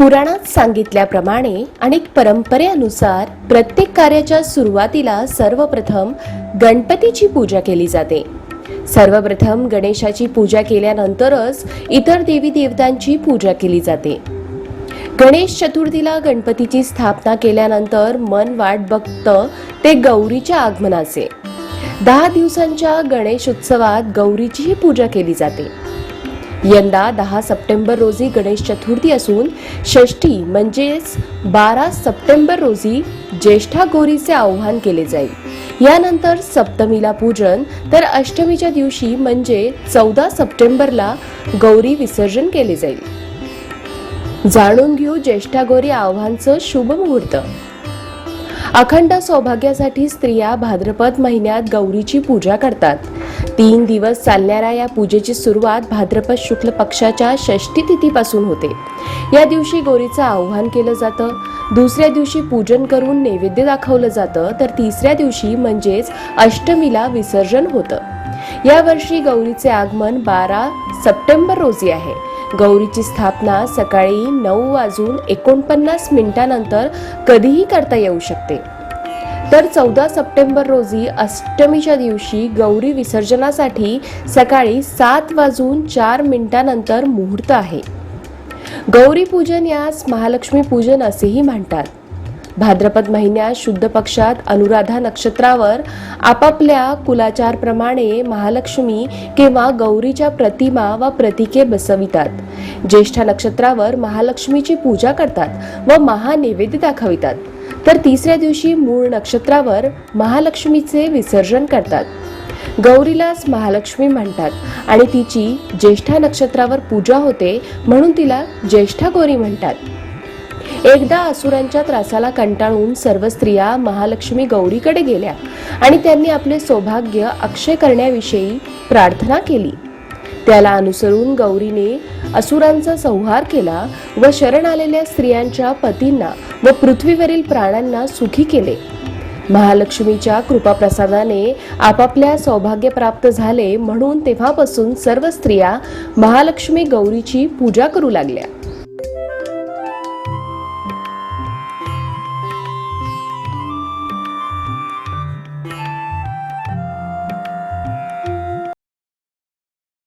पुराणात सांगितल्याप्रमाणे अनेक परंपरेनुसार प्रत्येक कार्याच्या सुरुवातीला सर्वप्रथम गणपतीची पूजा केली जाते. सर्वप्रथम गणेशाची पूजा केल्यानंतरच इतर देवी देवतांची पूजा केली जाते. गणेश चतुर्थीला गणपतीची स्थापना केल्यानंतर मन वाट बघतं ते गौरीच्या आगमनाचे. दहा दिवसांच्या गणेश उत्सवात गौरीचीही पूजा केली जाते. यंदा दहा सप्टेंबर रोजी गणेश चतुर्थी असून षष्ठी म्हणजेच बारा सप्टेंबर रोजी ज्येष्ठा गौरीचे आव्हान केले जाईल. यानंतर सप्तमीला पूजन तर अष्टमीच्या दिवशी म्हणजे चौदा सप्टेंबरला गौरी विसर्जन केले जाईल. जाणून घेऊ ज्येष्ठा गौरी आव्हानचं शुभ मुहूर्त. अखंड सौभाग्यासाठी स्त्रिया भाद्रपद महिन्यात गौरीची पूजा करतात. तीन दिवस चालणाऱ्या या पूजेची सुरुवात भाद्रपद शुक्ल पक्षाच्या षष्ठी तिथीपासून होते. या दिवशी गौरीचं आव्हान केलं जातं. दुसऱ्या दिवशी पूजन करून नैवेद्य दाखवलं जातं. तर तिसऱ्या दिवशी म्हणजेच अष्टमीला विसर्जन होतं. यावर्षी गौरीचे आगमन बारा सप्टेंबर रोजी आहे. गौरीची स्थापना सकाळी नऊ वाजून एकोणपन्नास मिनिटानंतर कधीही करता येऊ शकते. तर चौदा सप्टेंबर रोजी अष्टमीच्या दिवशी गौरी विसर्जनासाठी सकाळी सात वाजून चार मिनिटानंतर मुहूर्त आहे. गौरी पूजन यास महालक्ष्मी पूजन असेही म्हणतात. भाद्रपद महिन्यात शुद्ध पक्षात अनुराधा नक्षत्रावर आपापल्या कुलाचारप्रमाणे महालक्ष्मी किंवा गौरीच्या प्रतिमा व प्रतिके बसवितात. ज्येष्ठ नक्षत्रावर महालक्ष्मीची पूजा करतात व महानैवेद्य दाखवितात. तर तिसऱ्या दिवशी मूळ नक्षत्रावर महालक्ष्मीचे विसर्जन करतात. गौरीलाच महालक्ष्मी म्हणतात आणि तिची ज्येष्ठा नक्षत्रावर पूजा होते म्हणून तिला ज्येष्ठा गौरी म्हणतात. एकदा असुरांच्या त्रासाला कंटाळून सर्व स्त्रिया महालक्ष्मी गौरीकडे गेल्या आणि त्यांनी आपले सौभाग्य अक्षय करण्याविषयी प्रार्थना केली. त्याला अनुसरून गौरीने असुरांचा संहार केला व शरण आलेल्या स्त्रियांच्या पतींना व पृथ्वीवरील प्राण्यांना सुखी केले. महालक्ष्मीच्या कृपाप्रसादाने आपापल्या सौभाग्य प्राप्त झाले म्हणून तेव्हापासून सर्व स्त्रिया महालक्ष्मी गौरीची पूजा करू लागल्या.